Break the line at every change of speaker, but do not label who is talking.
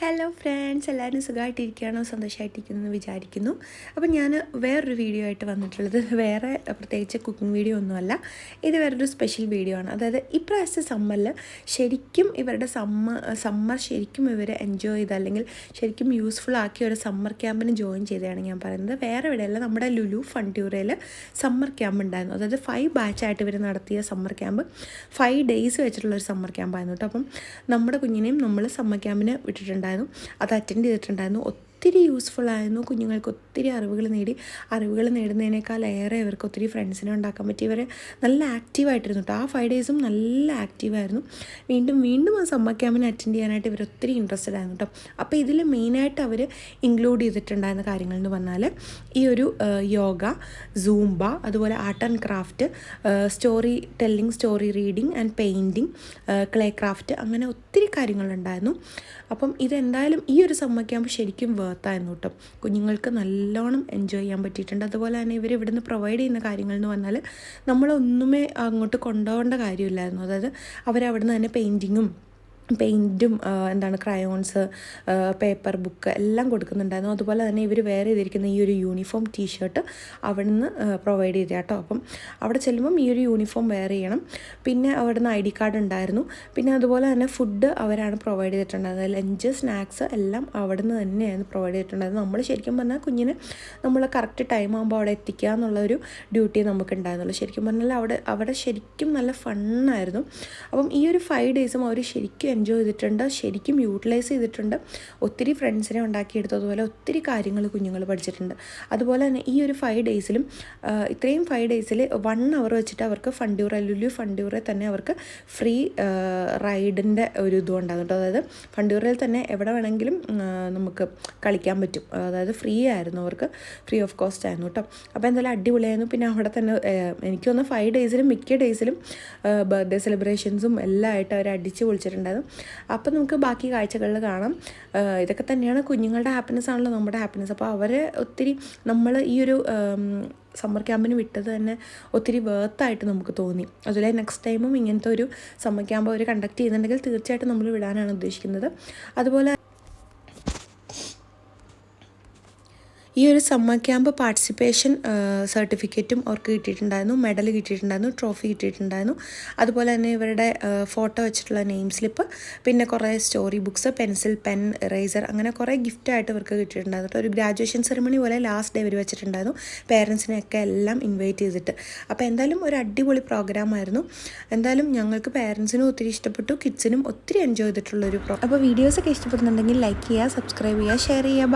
Hello friends എല്ലാവരും സുഖമായിട്ടിരിക്കുകയാണോ? സന്തോഷമായിട്ടിരിക്കുന്നു വിചാരിക്കുന്നു. അപ്പോൾ ഞാൻ വേറൊരു വീഡിയോ ആയിട്ട് വന്നിട്ടുള്ളത്. വേറെ പ്രത്യേകിച്ച് കുക്കിംഗ് വീഡിയോ ഒന്നുമല്ല. ഇത് വേറൊരു സ്പെഷ്യൽ വീഡിയോ ആണ്. അതായത് ഇപ്രാവശ്യത്തെ സമ്മറിൽ ശരിക്കും ഇവരുടെ സമ്മർ സമ്മർ ശരിക്കും ഇവർ എൻജോയ് ചെയ്ത് അല്ലെങ്കിൽ ശരിക്കും യൂസ്ഫുൾ ആക്കിയ ഒരു സമ്മർ ക്യാമ്പിന് ജോയിൻ ചെയ്തതാണ് ഞാൻ പറയുന്നത്. വേറെ എവിടെയല്ല നമ്മുടെ ലുലു ഫണ്ടൂറയിൽ സമ്മർ ക്യാമ്പ് ഉണ്ടായിരുന്നു. അതായത് ഫൈവ് ബാച്ചായിട്ട് ഇവർ നടത്തിയ സമ്മർ ക്യാമ്പ് ഫൈവ് ഡേയ്സ് വെച്ചിട്ടുള്ള ഒരു സമ്മർ ക്യാമ്പായിരുന്നു കേട്ടോ അപ്പം നമ്മുടെ കുഞ്ഞിനെയും നമ്മൾ സമ്മർ ക്യാമ്പിന് വിട്ടിട്ടുണ്ടായിരുന്നു അത് അറ്റൻഡ് ചെയ്തിട്ടുണ്ടായിരുന്നു. ഒത്തിരി യൂസ്ഫുൾ ആയിരുന്നു. കുഞ്ഞുങ്ങൾക്ക് ഒത്തിരി അറിവുകൾ നേടി. അറിവുകൾ നേടുന്നതിനേക്കാൾ ഏറെ ഇവർക്ക് ഒത്തിരി ഫ്രണ്ട്സിനെ ഉണ്ടാക്കാൻ പറ്റി. ഇവരെ നല്ല ആക്റ്റീവായിട്ടിരുന്നു കേട്ടോ ആ ഫൈവ് ഡേയ്സും നല്ല ആക്റ്റീവായിരുന്നു വീണ്ടും വീണ്ടും ആ സമ്മർ ക്യാമ്പിന് അറ്റൻഡ് ചെയ്യാനായിട്ട് ഇവർ ഒത്തിരി ഇൻട്രസ്റ്റഡ് ആയിരുന്നു കേട്ടോ അപ്പോൾ ഇതിൽ മെയിനായിട്ട് അവർ ഇൻക്ലൂഡ് ചെയ്തിട്ടുണ്ടായിരുന്ന കാര്യങ്ങൾ എന്ന് പറഞ്ഞാൽ ഈ ഒരു യോഗ സൂംബ അതുപോലെ art and craft story telling story reading and painting clay craft അങ്ങനെ ഒത്തിരി കാര്യങ്ങളുണ്ടായിരുന്നു. അപ്പം ഇതെന്തായാലും ഈ ഒരു സമ്മർ ക്യാമ്പ് ശരിക്കും വേർത്തായിരുന്നു കേട്ടോ കുഞ്ഞുങ്ങൾക്ക് നല്ലോണം എൻജോയ് ചെയ്യാൻ പറ്റിയിട്ടുണ്ട്. അതുപോലെ തന്നെ ഇവർ ഇവിടുന്ന് പ്രൊവൈഡ് ചെയ്യുന്ന കാര്യങ്ങൾ എന്ന് പറഞ്ഞാൽ നമ്മളൊന്നുമേ അങ്ങോട്ട് കൊണ്ടുപോകേണ്ട കാര്യമില്ലായിരുന്നു. അതായത് അവരവിടുന്ന് തന്നെ പെയിന്റിങ്ങും പെയിന്റും എന്താണ് ക്രയോൺസ് പേപ്പർ ബുക്ക് എല്ലാം കൊടുക്കുന്നുണ്ടായിരുന്നു. അതുപോലെ തന്നെ ഇവർ വേറെ ചെയ്തിരിക്കുന്ന ഈ ഒരു യൂണിഫോം ടീഷർട്ട് അവിടെ നിന്ന് പ്രൊവൈഡ് ചെയ്ത കേട്ടോ അപ്പം അവിടെ ചെല്ലുമ്പം ഈ ഒരു യൂണിഫോം വെയർ ചെയ്യണം. പിന്നെ അവിടെ നിന്ന് ഐ ഡി കാർഡ് ഉണ്ടായിരുന്നു. പിന്നെ അതുപോലെ തന്നെ ഫുഡ് അവരാണ് പ്രൊവൈഡ് ചെയ്തിട്ടുണ്ടായിരുന്നത്. ലഞ്ച് സ്നാക്സ് എല്ലാം അവിടെ നിന്ന് തന്നെയാണ് പ്രൊവൈഡ് ചെയ്തിട്ടുണ്ടായിരുന്നത്. നമ്മൾ ശരിക്കും പറഞ്ഞാൽ കുഞ്ഞിനെ നമ്മൾ കറക്റ്റ് ടൈം ആകുമ്പോൾ അവിടെ എത്തിക്കുക എന്നുള്ള ഒരു ഡ്യൂട്ടി നമുക്ക് ഉണ്ടായിരുന്നുള്ളൂ ശരിക്കും പറഞ്ഞാൽ അവിടെ അവിടെ ശരിക്കും നല്ല ഫണ്ണായിരുന്നു അപ്പം ഈ ഒരു ഫൈവ് ഡേയ്സും അവർ ശരിക്കും എൻജോയ് ചെയ്തിട്ടുണ്ട്. ശരിക്കും യൂട്ടിലൈസ് ചെയ്തിട്ടുണ്ട്. ഒത്തിരി ഫ്രണ്ട്സിനെ ഉണ്ടാക്കിയെടുത്തതുപോലെ ഒത്തിരി കാര്യങ്ങൾ കുഞ്ഞുങ്ങൾ പഠിച്ചിട്ടുണ്ട്. അതുപോലെ തന്നെ ഈ ഒരു ഫൈവ് ഡേയ്സിലും ഇത്രയും ഫൈവ് ഡേയ്സിൽ വൺ അവർ വെച്ചിട്ട് അവർക്ക് ഫണ്ടൂറ ലുലു ഫണ്ടിയൂറെ തന്നെ അവർക്ക് ഫ്രീ റൈഡിന്റെ ഒരു ഇതും ഉണ്ടാകും അതായത് ഫണ്ടിയൂറിൽ തന്നെ എവിടെ വേണമെങ്കിലും നമുക്ക് കളിക്കാൻ പറ്റും. അതായത് ഫ്രീ ആയിരുന്നു അവർക്ക്. ഫ്രീ ഓഫ് കോസ്റ്റ് ആയിരുന്നു കേട്ടോ അപ്പോൾ എന്തായാലും അടിപൊളിയായിരുന്നു. പിന്നെ അവിടെ തന്നെ എനിക്ക് തോന്നുന്നു ഫൈവ് ഡേയ്സിലും മിക്ക ഡേയ്സിലും ബർത്ത്ഡേ സെലിബ്രേഷൻസും എല്ലാം ആയിട്ട് അവർ അടിച്ച് പൊളിച്ചിട്ടുണ്ടായിരുന്നു. അപ്പോൾ നമുക്ക് ബാക്കി കാഴ്ചകളിൽ കാണാം. ഇതൊക്കെ തന്നെയാണ് കുഞ്ഞുങ്ങളുടെ ഹാപ്പിനെസ് ആണല്ലോ നമ്മുടെ ഹാപ്പിനെസ് അപ്പോൾ അവരെ ഒത്തിരി നമ്മൾ ഈ ഒരു സമ്മർ ക്യാമ്പിന് വിട്ടത് തന്നെ ഒത്തിരി വേർത്തായിട്ട് നമുക്ക് തോന്നി. അതുപോലെ നെക്സ്റ്റ് ടൈമും ഇങ്ങനത്തെ ഒരു സമ്മർ ക്യാമ്പ് അവർ കണ്ടക്ട് ചെയ്യുന്നുണ്ടെങ്കിൽ തീർച്ചയായിട്ടും നമ്മൾ വിടാനാണ് ഉദ്ദേശിക്കുന്നത്. അതുപോലെ ഈ ഒരു സമ്മർ ക്യാമ്പ് പാർട്ടിസിപ്പേഷൻ സർട്ടിഫിക്കറ്റും അവർക്ക് കിട്ടിയിട്ടുണ്ടായിരുന്നു. മെഡൽ കിട്ടിയിട്ടുണ്ടായിരുന്നു. ട്രോഫി കിട്ടിയിട്ടുണ്ടായിരുന്നു. അതുപോലെ തന്നെ ഇവരുടെ ഫോട്ടോ വെച്ചിട്ടുള്ള നെയിം സ്ലിപ്പ് പിന്നെ കുറേ story books pencil pen eraser അങ്ങനെ കുറേ ഗിഫ്റ്റായിട്ട് ഇവർക്ക് കിട്ടിയിട്ടുണ്ടായിരുന്നു. ഒരു ഗ്രാജുവേഷൻ സെറമണി പോലെ ലാസ്റ്റ് ഡേ ഇവർ വെച്ചിട്ടുണ്ടായിരുന്നു. പേരൻസിനെയൊക്കെ എല്ലാം ഇൻവൈറ്റ് ചെയ്തിട്ട്. അപ്പോൾ എന്തായാലും ഒരു അടിപൊളി പ്രോഗ്രാം ആയിരുന്നു. എന്തായാലും ഞങ്ങൾക്ക് പേരൻസിനും ഒത്തിരി ഇഷ്ടപ്പെട്ടു. കിഡ്സിനും ഒത്തിരി എൻജോയ് ചെയ്തിട്ടുള്ളൊരു പ്രോ അപ്പോൾ വീഡിയോസൊക്കെ ഇഷ്ടപ്പെടുന്നുണ്ടെങ്കിൽ ലൈക്ക് ചെയ്യുക സബ്സ്ക്രൈബ് ചെയ്യുക ഷെയർ ചെയ്യുക.